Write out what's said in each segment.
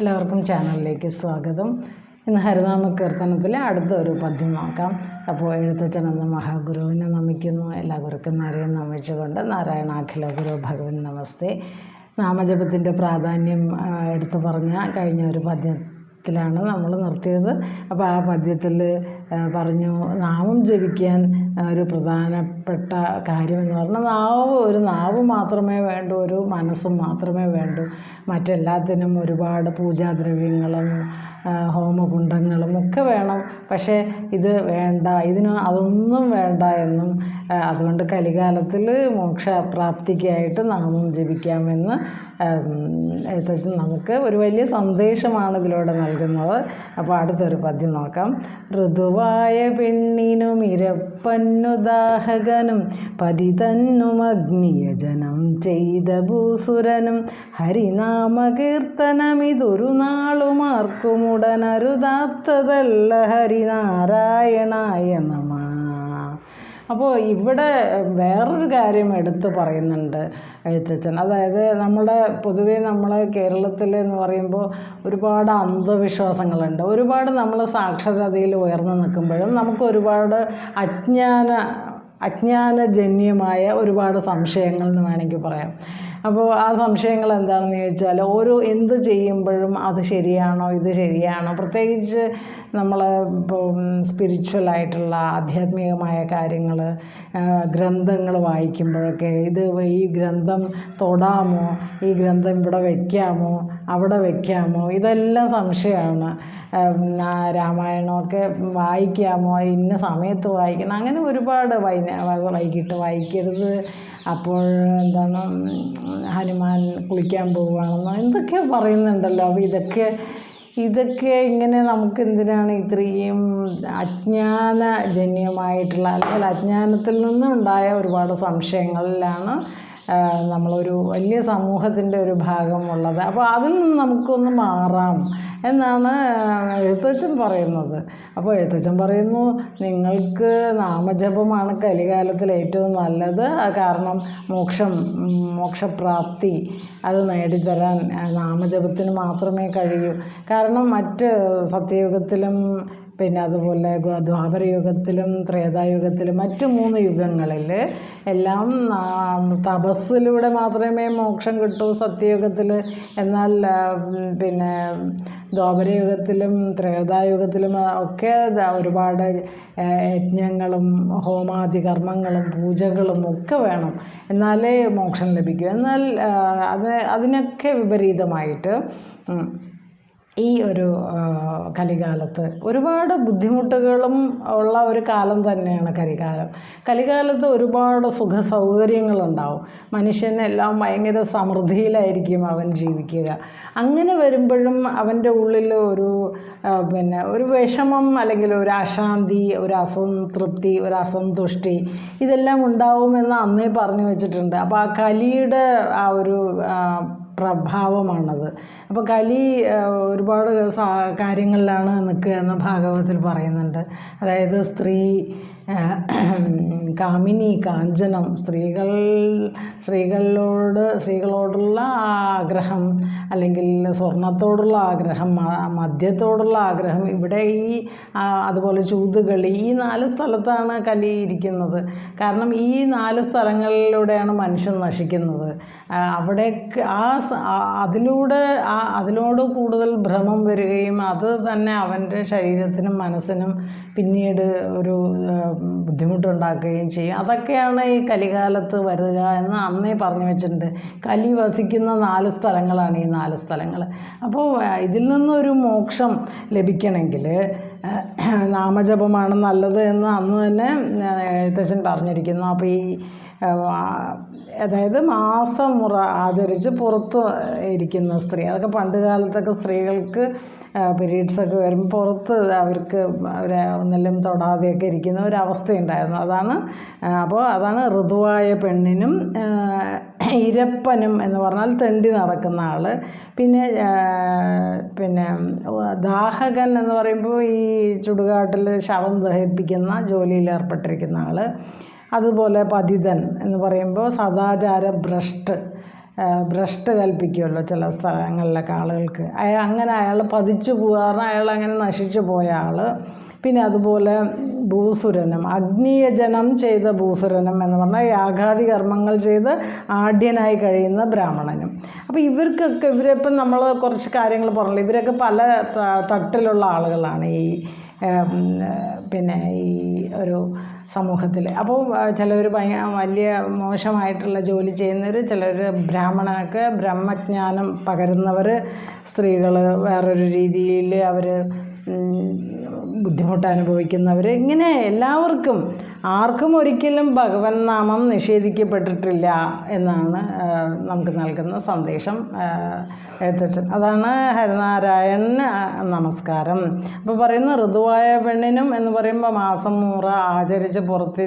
എല്ലാവർക്കും ചാനലിലേക്ക് സ്വാഗതം. ഇന്ന് ഹരിനാമ കീർത്തനത്തിലെ അടുത്ത ഒരു പദ്യം നോക്കാം. അപ്പോൾ എഴുത്തച്ഛൻ എന്ന മഹാഗുരുവിനെ നമിക്കുന്നു. എല്ലാ ഗുരുക്കന്മാരെയും നമിച്ചുകൊണ്ട് നാരായണാഖില ഗുരു ഭഗവൻ നമസ്തേ. നാമജപത്തിന്റെ പ്രാധാന്യം എടുത്തു പറഞ്ഞ കഴിഞ്ഞ ഒരു പദ്യത്തിലാണ് നമ്മൾ നിർത്തിയത്. അപ്പോൾ ആ പദ്യത്തിൽ പറഞ്ഞു നാമം ജപിക്കാൻ ഒരു പ്രധാനപ്പെട്ട കാര്യമെന്ന് പറഞ്ഞാൽ നാവ് ഒരു നാവ് മാത്രമേ വേണ്ടൂ ഒരു മനസ്സും മാത്രമേ വേണ്ടൂ. മറ്റെല്ലാത്തിനും ഒരുപാട് പൂജാദ്രവ്യങ്ങളും ആ, ഹോമകുണ്ടങ്ങളും ഒക്കെ വേണം. പക്ഷേ ഇത് വേണ്ട. ഇതിന് അതൊന്നും വേണ്ട എന്നും അതുകൊണ്ട് കലികാലത്തിൽ മോക്ഷപ്രാപ്തിക്കായിട്ട് നാമം ജപിക്കാമെന്ന് നമുക്ക് ഒരു വലിയ സന്ദേശമാണ് ഇതിലൂടെ നൽകുന്നത്. അപ്പോൾ അടുത്തൊരു പദ്യം നോക്കാം. ഋതുവായ പെണ്ണിനും ഇരപ്പന്നുദാഹകനും പതിതന്നും അഗ്നിയജനം ചെയ്ത ഭൂസുരനും ഹരിനാമകീർത്തനമിതൊരു നാളുമാർക്കുമുടനരുതാത്തതല്ല ഹരിനാരായണായ നമ. അപ്പോൾ ഇവിടെ വേറൊരു കാര്യം എടുത്ത് പറയുന്നുണ്ട് എഴുത്തച്ഛൻ. അതായത് നമ്മുടെ പൊതുവേ നമ്മൾ കേരളത്തിൽ എന്ന് പറയുമ്പോൾ ഒരുപാട് അന്ധവിശ്വാസങ്ങളുണ്ട്. ഒരുപാട് നമ്മൾ സാക്ഷരതയിൽ ഉയർന്നു നിൽക്കുമ്പോഴും നമുക്ക് ഒരുപാട് അജ്ഞാന അജ്ഞാനജന്യമായ ഒരുപാട് സംശയങ്ങൾ എന്ന് വേണമെങ്കിൽ പറയാം. അപ്പോൾ ആ സംശയങ്ങൾ എന്താണെന്ന് ചോദിച്ചാൽ ഓരോ എന്ത് ചെയ്യുമ്പോഴും അത് ശരിയാണോ ഇത് ശരിയാണോ? പ്രത്യേകിച്ച് നമ്മൾ ഇപ്പോൾ സ്പിരിച്വലായിട്ടുള്ള ആധ്യാത്മികമായ കാര്യങ്ങൾ ഗ്രന്ഥങ്ങൾ വായിക്കുമ്പോഴൊക്കെ ഇത് ഈ ഗ്രന്ഥം തൊടാമോ ഈ ഗ്രന്ഥം ഇവിടെ വയ്ക്കാമോ അവിടെ വെക്കാമോ? ഇതെല്ലാം സംശയമാണ്. രാമായണമൊക്കെ വായിക്കാമോ? ഇന്ന സമയത്ത് വായിക്കണം. അങ്ങനെ ഒരുപാട് വൈ വൈകിട്ട് വായിക്കരുത്. അപ്പോൾ എന്താണ് ഹനുമാൻ കുളിക്കാൻ പോവുകയാണെന്നോ? എന്തൊക്കെയോ പറയുന്നുണ്ടല്ലോ. അപ്പോൾ ഇതൊക്കെ ഇതൊക്കെ ഇങ്ങനെ നമുക്ക് എന്തിനാണ് ഇത്രയും അജ്ഞാനജന്യമായിട്ടുള്ള അല്ലെങ്കിൽ അജ്ഞാനത്തിൽ നിന്നുണ്ടായ ഒരുപാട് സംശയങ്ങളിലാണ് നമ്മളൊരു വലിയ സമൂഹത്തിന്റെ ഒരു ഭാഗമുള്ളത് അപ്പോൾ അതിൽ നിന്ന് നമുക്കൊന്ന് മാറാം എന്നാണ് എഴുത്തച്ഛൻ പറയുന്നത്. അപ്പോൾ എഴുത്തച്ഛൻ പറയുന്നു നിങ്ങൾക്ക് നാമജപമാണ് കലികാലത്തിൽ ഏറ്റവും നല്ലത്. കാരണം മോക്ഷം മോക്ഷപ്രാപ്തി അത് നേടിത്തരാൻ നാമജപത്തിന് മാത്രമേ കഴിയൂ. കാരണം മറ്റ് സത്യയുഗത്തിലും പിന്നെ അതുപോലെ ദ്വാപരയുഗത്തിലും ത്രേതായുഗത്തിലും മറ്റ് മൂന്ന് യുഗങ്ങളിൽ എല്ലാം തപസ്സിലൂടെ മാത്രമേ മോക്ഷം കിട്ടൂ സത്യയുഗത്തിൽ. എന്നാൽ പിന്നെ ദ്വാപരയുഗത്തിലും ത്രേതായുഗത്തിലും ഒക്കെ ഒരുപാട് യജ്ഞങ്ങളും ഹോമാദി കർമ്മങ്ങളും പൂജകളും ഒക്കെ വേണം. എന്നാലേ മോക്ഷം ലഭിക്കൂ. എന്നാൽ അത് അതിനൊക്കെ വിപരീതമായിട്ട് ഈ ഒരു കലികാലത്ത് ഒരുപാട് ബുദ്ധിമുട്ടുകളും ഉള്ള ഒരു കാലം തന്നെയാണ് കലികാലം. കലികാലത്ത് ഒരുപാട് സുഖ സൗകര്യങ്ങളുണ്ടാവും മനുഷ്യനെല്ലാം ഭയങ്കര സമൃദ്ധിയിലായിരിക്കും അവൻ ജീവിക്കുക. അങ്ങനെ വരുമ്പോഴും അവന്റെ ഉള്ളിൽ ഒരു പിന്നെ ഒരു വിഷമം അല്ലെങ്കിൽ ഒരു അശാന്തി ഒരു അസംതൃപ്തി ഒരു അസന്തുഷ്ടി ഇതെല്ലാം ഉണ്ടാവുമെന്ന് അന്നേ പറഞ്ഞു വെച്ചിട്ടുണ്ട്. അപ്പോൾ ആ കലിയുടെ ആ ഒരു പ്രഭാവമാണത്. അപ്പോൾ കലി ഒരുപാട് കാര്യങ്ങളിലാണ് നിൽക്കുക എന്ന് ഭാഗവതത്തിൽ പറയുന്നുണ്ട്. അതായത് സ്ത്രീ കാമിനി കാഞ്ചനം സ്ത്രീകൾ സ്ത്രീകളോട് സ്ത്രീകളോടുള്ള ആഗ്രഹം അല്ലെങ്കിൽ സ്വർണത്തോടുള്ള ആഗ്രഹം മദ്യത്തോടുള്ള ആഗ്രഹം ഇവിടെ ഈ അതുപോലെ ചൂതുകളി ഈ നാല് സ്ഥലത്താണ് കലി ഇരിക്കുന്നത്. കാരണം ഈ നാല് സ്ഥലങ്ങളിലൂടെയാണ് മനുഷ്യൻ നശിക്കുന്നത്. അവിടെ ആ അതിലൂടെ ആ അതിനോട് കൂടുതൽ ഭ്രമം വരികയും അത് തന്നെ അവന്റെ ശരീരത്തിനും മനസ്സിനും പിന്നീട് ഒരു ബുദ്ധിമുട്ടുണ്ടാക്കുകയും ചെയ്യും. അതൊക്കെയാണ് ഈ കലികാലത്ത് വരിക എന്ന് അന്നേ പറഞ്ഞു വെച്ചിട്ടുണ്ട്. കലി വസിക്കുന്ന നാല് സ്ഥലങ്ങളാണ് ഈ നാല് സ്ഥലങ്ങൾ അപ്പോൾ ഇതിൽ നിന്നൊരു മോക്ഷം ലഭിക്കണമെങ്കിൽ നാമജപമാണ് നല്ലത് എന്ന് അന്ന് തന്നെ എഴുത്തച്ഛൻ പറഞ്ഞിരിക്കുന്നു. അപ്പോൾ ഈ അതായത് മാസമുറ ആചരിച്ച് പുറത്ത് ഇരിക്കുന്ന സ്ത്രീ. അതൊക്കെ പണ്ട് കാലത്തൊക്കെ സ്ത്രീകൾക്ക് പീരീഡ്സൊക്കെ വരുമ്പോൾ പുറത്ത് അവർക്ക് അവരെ ഒന്നെല്ലാം തൊടാതെയൊക്കെ ഇരിക്കുന്ന ഒരവസ്ഥയുണ്ടായിരുന്നു. അതാണ് അപ്പോൾ അതാണ് ഋതുവായ പെണ്ണിനും ഇരപ്പനും എന്ന് പറഞ്ഞാൽ തെണ്ടി നടക്കുന്ന ആൾ പിന്നെ പിന്നെ ദാഹകൻ എന്ന് പറയുമ്പോൾ ഈ ചുടുകാട്ടിൽ ശവം ദഹിപ്പിക്കുന്ന ജോലിയിൽ ഏർപ്പെട്ടിരിക്കുന്ന ആൾ അതുപോലെ പതിതൻ എന്ന് പറയുമ്പോൾ സദാചാര ഭ്രഷ്ട് ഭ്രഷ്ട് കൽപ്പിക്കുമല്ലോ ചില സ്ഥലങ്ങളിലൊക്കെ ആളുകൾക്ക്. അയാൾ അങ്ങനെ അയാൾ പതിച്ചു പോകാറ് അയാൾ അങ്ങനെ നശിച്ചു പോയ ആൾ പിന്നെ അതുപോലെ ഭൂസുരനം. അഗ്നിയജനം ചെയ്ത ഭൂസുരനം എന്ന് പറഞ്ഞാൽ യാഗാദി കർമ്മങ്ങൾ ചെയ്ത് ആഢ്യനായി കഴിയുന്ന ബ്രാഹ്മണനും. അപ്പോൾ ഇവർക്കൊക്കെ ഇവരിപ്പം നമ്മൾ കുറച്ച് കാര്യങ്ങൾ പറഞ്ഞില്ല. ഇവരൊക്കെ പല തട്ടിലുള്ള ആളുകളാണ്. ഈ പിന്നെ ഈ ഒരു സമൂഹത്തിൽ അപ്പോൾ ചിലർ ഭയ വലിയ മോശമായിട്ടുള്ള ജോലി ചെയ്യുന്നവർ ചിലർ ബ്രാഹ്മണർക്ക് ബ്രഹ്മജ്ഞാനം പകരുന്നവർ സ്ത്രീകൾ വേറൊരു രീതിയിൽ അവർ ബുദ്ധിമുട്ട് അനുഭവിക്കുന്നവർ ഇങ്ങനെ എല്ലാവർക്കും ആർക്കും ഒരിക്കലും ഭഗവൻ നാമം നിഷേധിക്കപ്പെട്ടിട്ടില്ല എന്നാണ് നമുക്ക് നൽകുന്ന സന്ദേശം. എഴുത്തച്ഛൻ. അതാണ് ഹരിനാരായണന് നമസ്കാരം. അപ്പോൾ പറയുന്ന ഋതുവായ പെണ്ണിനും എന്ന് പറയുമ്പോൾ മാസം മൂറ ആചരിച്ച് പുറത്ത്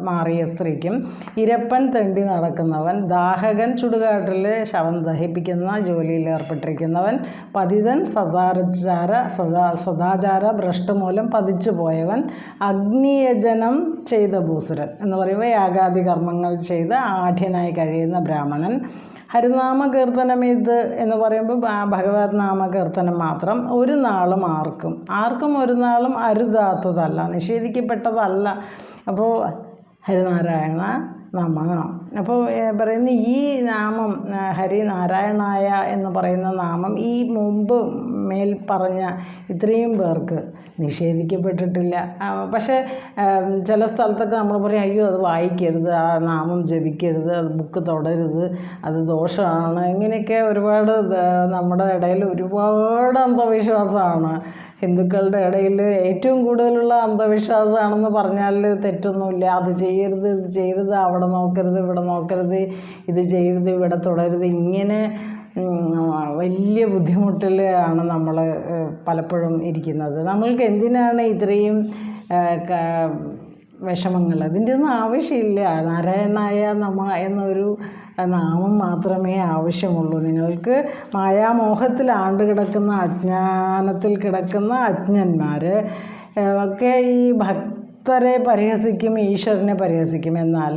മാറിയ സ്ത്രീക്കും ഇരപ്പൻ തെണ്ടി നടക്കുന്നവൻ ദാഹകൻ ചുടുകാട്ടിൽ ശവം ദഹിപ്പിക്കുന്ന ജോലിയിൽ ഏർപ്പെട്ടിരിക്കുന്നവൻ പതിതൻ സദാചാര സദാ സദാചാര ഭ്രഷ്ട മൂലം പതിച്ചു പോയവൻ അഗ്നിയജനം ചെയ്ത ഭൂസുരൻ എന്ന് പറയുമ്പോൾ യാഗാദി കർമ്മങ്ങൾ ചെയ്ത് ആഠ്യനായി കഴിയുന്ന ബ്രാഹ്മണൻ. ഹരിനാമ കീർത്തനം ഇത് എന്ന് പറയുമ്പോൾ ഭഗവത് നാമ കീർത്തനം മാത്രം ഒരു നാളും ആർക്കും ആർക്കും ഒരു നാളും അരുതാത്തതല്ല നിഷേധിക്കപ്പെട്ടതല്ല. അപ്പോൾ ഹരിനാരായണ നമ. അപ്പോൾ പറയുന്ന ഈ നാമം ഹരിനാരായണായ എന്ന് പറയുന്ന നാമം ഈ മുമ്പ് മേൽ പറഞ്ഞ ഇത്രയും പേർക്ക് നിഷേധിക്കപ്പെട്ടിട്ടില്ല. പക്ഷേ ചില സ്ഥലത്തൊക്കെ നമ്മൾ പറയും അയ്യോ അത് വായിക്കരുത് ആ നാമം ജപിക്കരുത് അത് ബുക്ക് തൊടരുത് അത് ദോഷമാണ്. ഇങ്ങനെയൊക്കെ ഒരുപാട് നമ്മുടെ ഇടയിൽ ഒരുപാട് അന്ധവിശ്വാസമാണ്. ഹിന്ദുക്കളുടെ ഇടയിൽ ഏറ്റവും കൂടുതലുള്ള അന്ധവിശ്വാസമാണെന്ന് പറഞ്ഞാൽ തെറ്റൊന്നുമില്ല. അത് ചെയ്യരുത് ഇത് ചെയ്യരുത് അവിടെ നോക്കരുത് ഇവിടെ നോക്കരുത് ഇത് ചെയ്യരുത് ഇവിടെ തുടരുത്. ഇങ്ങനെ വലിയ ബുദ്ധിമുട്ടിലാണ് നമ്മൾ പലപ്പോഴും ഇരിക്കുന്നത്. നമ്മൾക്ക് എന്തിനാണ് ഇത്രയും വിഷമങ്ങൾ. അതിന്റെ ഒന്നും ആവശ്യമില്ല. നാരായണായ നമ എന്നൊരു നാമം മാത്രമേ ആവശ്യമുള്ളൂ. നിങ്ങൾക്ക് മായാമോഹത്തിൽ ആണ്ട് കിടക്കുന്ന അജ്ഞാനത്തിൽ കിടക്കുന്ന അജ്ഞന്മാർ ഒക്കെ ഈ ഭക്തരെ പരിഹസിക്കും ഈശ്വരനെ പരിഹസിക്കും. എന്നാൽ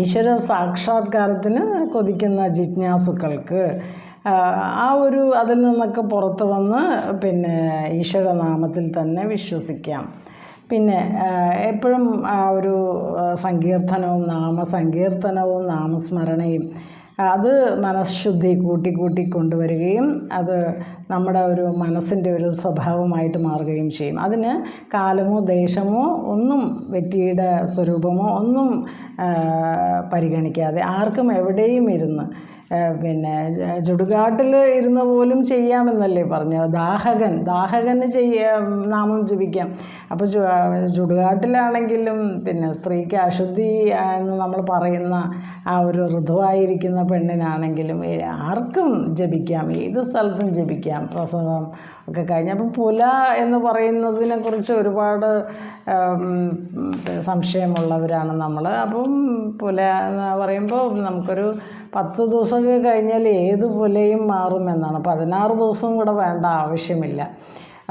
ഈശ്വര സാക്ഷാത്കാരത്തിന് കൊതിക്കുന്ന ജിജ്ഞാസുക്കൾക്ക് ആ, ഒരു അതിൽ നിന്നൊക്കെ പുറത്തു വന്ന് പിന്നെ ഈശ്വരനാമത്തിൽ തന്നെ വിശ്വസിക്കാം. പിന്നെ എപ്പോഴും ആ ഒരു സങ്കീർത്തനവും നാമസങ്കീർത്തനവും നാമസ്മരണയും അത് മനഃശുദ്ധി കൂട്ടി കൂട്ടി കൊണ്ടുവരികയും അത് നമ്മുടെ ഒരു മനസ്സിന്റെ ഒരു സ്വഭാവമായിട്ട് മാറുകയും ചെയ്യും. അതിന് കാലമോ ദേശമോ ഒന്നും വ്യക്തിയുടെ സ്വരൂപമോ ഒന്നും പരിഗണിക്കാതെ ആർക്കും എവിടെയും ഇരുന്ന് പിന്നെ ചുടുകാട്ടിൽ ഇരുന്ന് പോലും ചെയ്യാമെന്നല്ലേ പറഞ്ഞു ദാഹകൻ ദാഹകന് ചെയ്യ നാമം ജപിക്കാം. അപ്പോൾ ചുടുകാട്ടിലാണെങ്കിലും പിന്നെ സ്ത്രീക്ക് അശുദ്ധി എന്ന് നമ്മൾ പറയുന്ന ആ ഒരു ഋതുവായിരിക്കുന്ന പെണ്ണിനാണെങ്കിലും ആർക്കും ജപിക്കാം. ഏത് സ്ഥലത്തും ജപിക്കാം. പ്രസവം ഒക്കെ കഴിഞ്ഞ്. അപ്പം പുല എന്ന് പറയുന്നതിനെക്കുറിച്ച് ഒരുപാട് സംശയമുള്ളവരാണ് നമ്മൾ അപ്പം പുല എന്ന് പറയുമ്പോൾ നമുക്കൊരു പത്ത് ദിവസം കഴിഞ്ഞാൽ ഏത് പുലയും മാറുമെന്നാണ് പതിനാറ് ദിവസം കൂടെ വേണ്ട ആവശ്യമില്ല.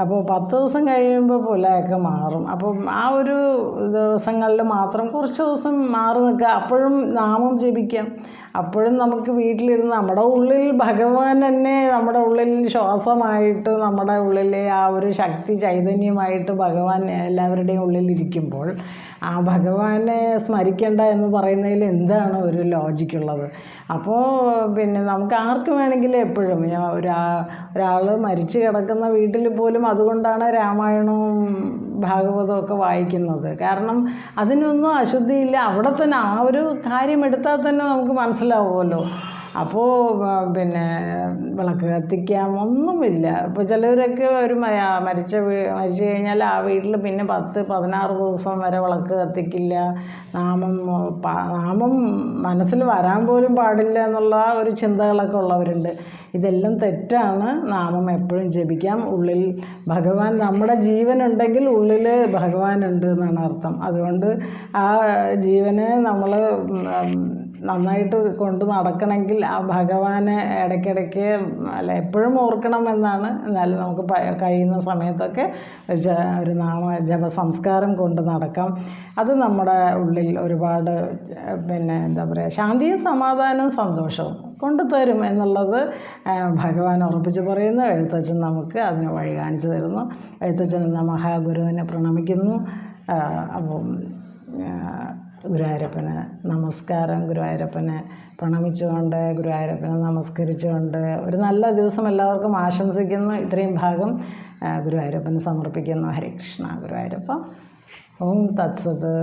അപ്പോൾ പത്ത് ദിവസം കഴിയുമ്പോൾ പുലയൊക്കെ മാറും. അപ്പം ആ ഒരു ദിവസങ്ങളിൽ മാത്രം കുറച്ച് ദിവസം മാറി നിൽക്കുക. അപ്പോഴും നാമം ജപിക്കാം. അപ്പോഴും നമുക്ക് വീട്ടിലിരുന്ന് നമ്മുടെ ഉള്ളിൽ ഭഗവാൻ തന്നെ നമ്മുടെ ഉള്ളിൽ ശ്വാസമായിട്ട് നമ്മുടെ ഉള്ളിലെ ആ ഒരു ശക്തി ചൈതന്യമായിട്ട് ഭഗവാൻ എല്ലാവരുടെയും ഉള്ളിൽ ഇരിക്കുമ്പോൾ ആ ഭഗവാനെ സ്മരിക്കേണ്ട എന്ന് പറയുന്നതിൽ എന്താണ് ഒരു ലോജിക്കുള്ളത്? അപ്പോൾ പിന്നെ നമുക്ക് ആർക്ക് വേണമെങ്കിലും എപ്പോഴും ഒരാ ഒരാൾ മരിച്ചു കിടക്കുന്ന വീട്ടിൽ പോലും അതുകൊണ്ടാണ് രാമായണവും ഭാഗവതവും ഒക്കെ വായിക്കുന്നത്. കാരണം അതിനൊന്നും അശുദ്ധിയില്ല. അവിടെ തന്നെ ആ ഒരു കാര്യം എടുത്താൽ തന്നെ നമുക്ക് മനസ്സിലാവുമല്ലോ. അപ്പോൾ പിന്നെ വിളക്ക് കത്തിക്കാൻ ഒന്നുമില്ല ഇപ്പോൾ ചിലവരൊക്കെ ഒരു മരിച്ച മരിച്ചു കഴിഞ്ഞാൽ ആ വീട്ടിൽ പിന്നെ പത്ത് പതിനാറ് ദിവസം വരെ വിളക്ക് കത്തിക്കില്ല. നാമം നാമം മനസ്സിൽ വരാൻ പോലും പാടില്ല എന്നുള്ള ഒരു ചിന്തകളൊക്കെ ഉള്ളവരുണ്ട്. ഇതെല്ലാം തെറ്റാണ്. നാമം എപ്പോഴും ജപിക്കാം. ഉള്ളിൽ ഭഗവാൻ നമ്മുടെ ജീവനുണ്ടെങ്കിൽ ഉള്ളിൽ ഭഗവാൻ ഉണ്ട് എന്നാണ് അർത്ഥം. അതുകൊണ്ട് ആ ജീവനെ നമ്മൾ നന്നായിട്ട് കൊണ്ട് നടക്കണമെങ്കിൽ ആ ഭഗവാനെ ഇടയ്ക്കിടയ്ക്ക് അല്ല എപ്പോഴും ഓർക്കണം എന്നാണ്. എന്നാലും നമുക്ക് കഴിയുന്ന സമയത്തൊക്കെ ഒരു ജ- ഒരു നാമ ജപ സംസ്കാരം കൊണ്ട് നടക്കാം. അത് നമ്മുടെ ഉള്ളിൽ ഒരുപാട് പിന്നെ എന്താ പറയുക ശാന്തിയും സമാധാനവും സന്തോഷവും കൊണ്ടുതരും എന്നുള്ളത് ഭഗവാൻ ഉറപ്പിച്ച് പറയുന്നു. എഴുത്തച്ഛൻ നമുക്ക് അതിന് വഴി കാണിച്ചു തരുന്നു. എഴുത്തച്ഛൻ എന്ന മഹാഗുരുവിനെ പ്രണമിക്കുന്നു. അപ്പം ഗുരുവായൂരപ്പന് നമസ്കാരം ഗുരുവായൂരപ്പനെ പ്രണമിച്ചുകൊണ്ട് ഗുരുവായൂരപ്പനെ നമസ്കരിച്ചുകൊണ്ട് ഒരു നല്ല ദിവസം എല്ലാവർക്കും ആശംസിക്കുന്നു. ഇത്രയും ഭാഗം ഗുരുവായൂരപ്പന് സമർപ്പിക്കുന്നു. ഹരികൃഷ്ണ ഗുരുവായൂരപ്പ. ഓം തത്സത്.